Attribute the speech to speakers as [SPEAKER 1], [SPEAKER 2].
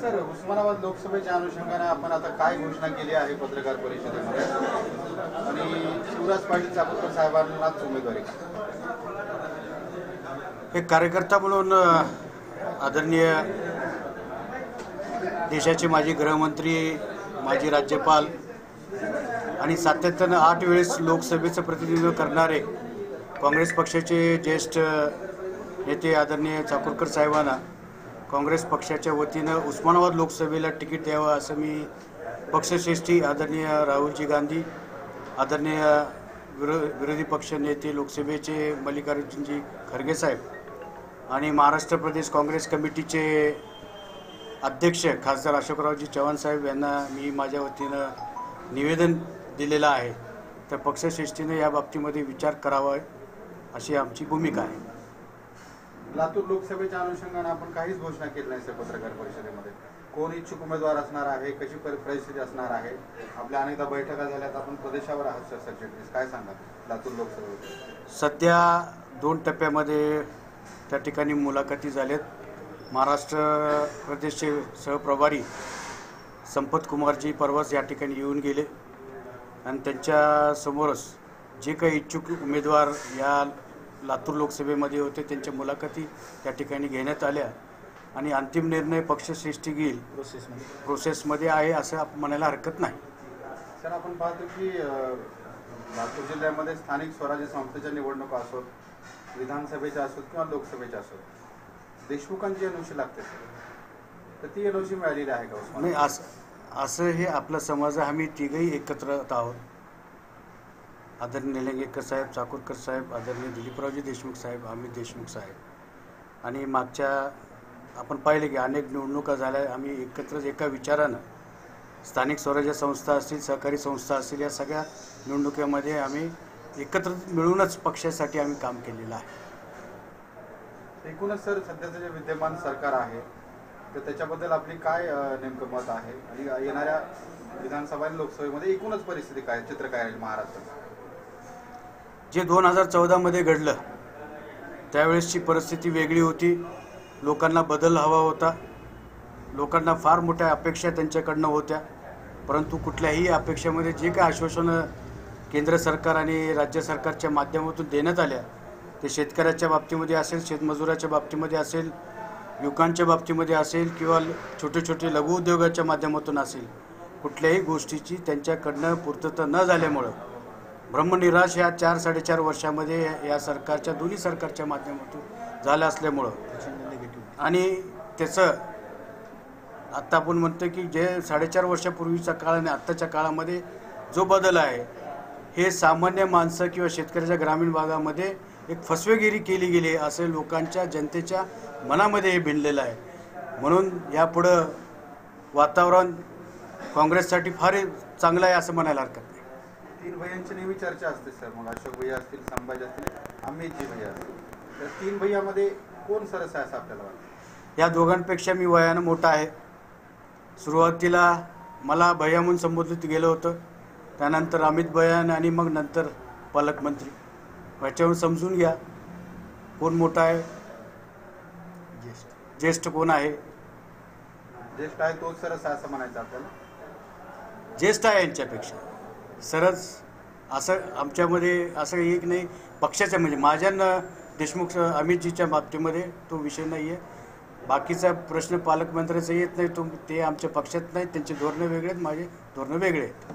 [SPEAKER 1] Sir Osmanabad लोकसभेच्या अनुषंगाने आपण आता काय घोषणा केली आहे पत्रकार परिषदेमध्ये? आणि शिवराज पाटील चाकूरकर साहेबांनाच उमेदवारी.
[SPEAKER 2] एक कार्यकर्ता म्हणून आदरणीय देशाचे माजी गृहमंत्री माजी राज्यपाल आणि सातत्यानं आठ वेळेस लोकसभेचं प्रतिनिधित्व करणारे काँग्रेस पक्षाचे ज्येष्ठ नेते आदरणीय चाकूरकर साहेबांना काँग्रेस पक्षाच्या वतीनं उस्मानाबाद लोकसभेला तिकीट द्यावं असं मी पक्षश्रेष्ठी आदरणीय राहुलजी गांधी आदरणीय विरो विरोधी पक्ष नेते लोकसभेचे मल्लिकार्जुनजी खरगे साहेब आणि महाराष्ट्र प्रदेश काँग्रेस कमिटीचे अध्यक्ष खासदार अशोकरावजी चव्हाण साहेब यांना मी माझ्या वतीनं निवेदन दिलेलं आहे. तर पक्षश्रेष्ठीने या बाबतीमध्ये विचार करावा अशी आमची भूमिका आहे.
[SPEAKER 1] लातूर लोकसभेच्या अनुषंगाने आपण काहीच घोषणा केली नाही सर पत्रकार परिषदेमध्ये. कोण इच्छुक उमेदवार असणार आहे कशी परिस्थिती असणार आहे? आपल्या अनेकदा बैठका झाल्यात आपण प्रदेशावर आहात सर सरचिटणीस काय सांगा लातूर लोकसभेमध्ये
[SPEAKER 2] सध्या दोन टप्प्यामध्ये त्या ठिकाणी मुलाखती झाल्यात. महाराष्ट्र प्रदेशचे सहप्रभारी संपत कुमारजी परवाच या ठिकाणी येऊन गेले. आणि त्यांच्यासमोरच जे काही इच्छुक उमेदवार या लातूर लोकसभेमध्ये होते त्यांच्या मुलाखती त्या ठिकाणी घेण्यात आल्या. आणि अंतिम निर्णय पक्षश्रेष्ठी घेईल.
[SPEAKER 1] प्रोसेसमध्ये
[SPEAKER 2] प्रोसेसमध्ये आहे असं आपण म्हणायला हरकत नाही.
[SPEAKER 1] सर आपण पाहतो की लातूर जिल्ह्यामध्ये स्थानिक स्वराज्य संस्थेच्या निवडणुका असोत विधानसभेच्या असोत किंवा लोकसभेच्या असोत. देशमुखांची एनओसी लागते तर ती एनओसी मिळालेली आहे का?
[SPEAKER 2] नाही? असं असं हे आपला समाज आम्ही तिघही एकत्र आहोत. आदरणीय निलंगेकर साहेब चाकूरकर साहेब आदरणीय दिलीपरावजी देशमुख साहेब अमित देशमुख साहेब. आणि मागच्या आपण पाहिले की अनेक निवडणुका झाल्या आम्ही एकत्रच एका विचारानं स्थानिक स्वराज्य संस्था असतील सहकारी संस्था असतील या सगळ्या निवडणुकीमध्ये आम्ही एकत्र मिळूनच पक्षासाठी आम्ही काम केलेलं आहे.
[SPEAKER 1] एकूणच सर सध्याचं जे विद्यमान सरकार आहे तर त्याच्याबद्दल आपली काय नेमकं मत आहे? आणि येणाऱ्या विधानसभा आणि लोकसभेमध्ये एकूणच परिस्थिती काय चित्र काय आहे महाराष्ट्राचं
[SPEAKER 2] जे दोन हजार चौदामध्ये घडलं त्यावेळेसची परिस्थिती वेगळी होती. लोकांना बदल हवा होता. लोकांना फार मोठ्या अपेक्षा त्यांच्याकडनं होत्या. परंतु कुठल्याही अपेक्षेमध्ये जे काही आश्वासनं केंद्र सरकार आणि राज्य सरकारच्या माध्यमातून देण्यात आल्या ते शेतकऱ्याच्या बाबतीमध्ये असेल शेतमजुराच्या बाबतीमध्ये असेल युवकांच्या बाबतीमध्ये असेल किंवा छोटे छोटे लघुउद्योगाच्या माध्यमातून असेल कुठल्याही गोष्टीची त्यांच्याकडनं पूर्तता न झाल्यामुळं ब्रह्मनिराश या चार साडेचार वर्षामध्ये या सरकारच्या दोन्ही सरकारच्या माध्यमातून झालं असल्यामुळं. आणि त्याचं आत्ता आपण म्हणतो की जे साडेचार वर्षापूर्वीचा काळ आणि आत्ताच्या काळामध्ये जो बदल आहे हे सामान्य माणसं किंवा शेतकऱ्याच्या ग्रामीण भागामध्ये एक फसवेगिरी केली गेली असे लोकांच्या जनतेच्या मनामध्ये हे भिनलेलं आहे. म्हणून यापुढं वातावरण काँग्रेससाठी फार चांगलं आहे असं म्हणायला हरकत नाही.
[SPEAKER 1] तीन भैयांची नेहमी चर्चा असते सर. मग अशोक भैया असतील संभाजी असतील अमितजी भैया असतील. तर तीन भैयामध्ये कोण सरस आहे असं आपल्याला वाटतं?
[SPEAKER 2] या दोघांपेक्षा मी वयानं मोठा आहे. सुरुवातीला मला भैया म्हणून संबोधित गेलं होतं. त्यानंतर अमित भयान आणि मग नंतर पालकमंत्री. याच्यावरून समजून घ्या कोण मोठा आहे? ज्येष्ठ कोण आहे?
[SPEAKER 1] ज्येष्ठ आहे तोच सरस आहे असं म्हणायचं आपल्याला?
[SPEAKER 2] ज्येष्ठ आहे यांच्यापेक्षा. सरच असं आमच्यामध्ये असं एक नाही पक्षाच्या म्हणजे माझ्या देशमुख अमितजीच्या बाबतीमध्ये तो विषय नाही आहे बाकीचा प्रश्न पालकमंत्र्याचा येत नाही तो ते आमच्या पक्षात नाही त्यांचे धोरणं वेगळे आहेत माझे धोरणं वेगळे आहेत.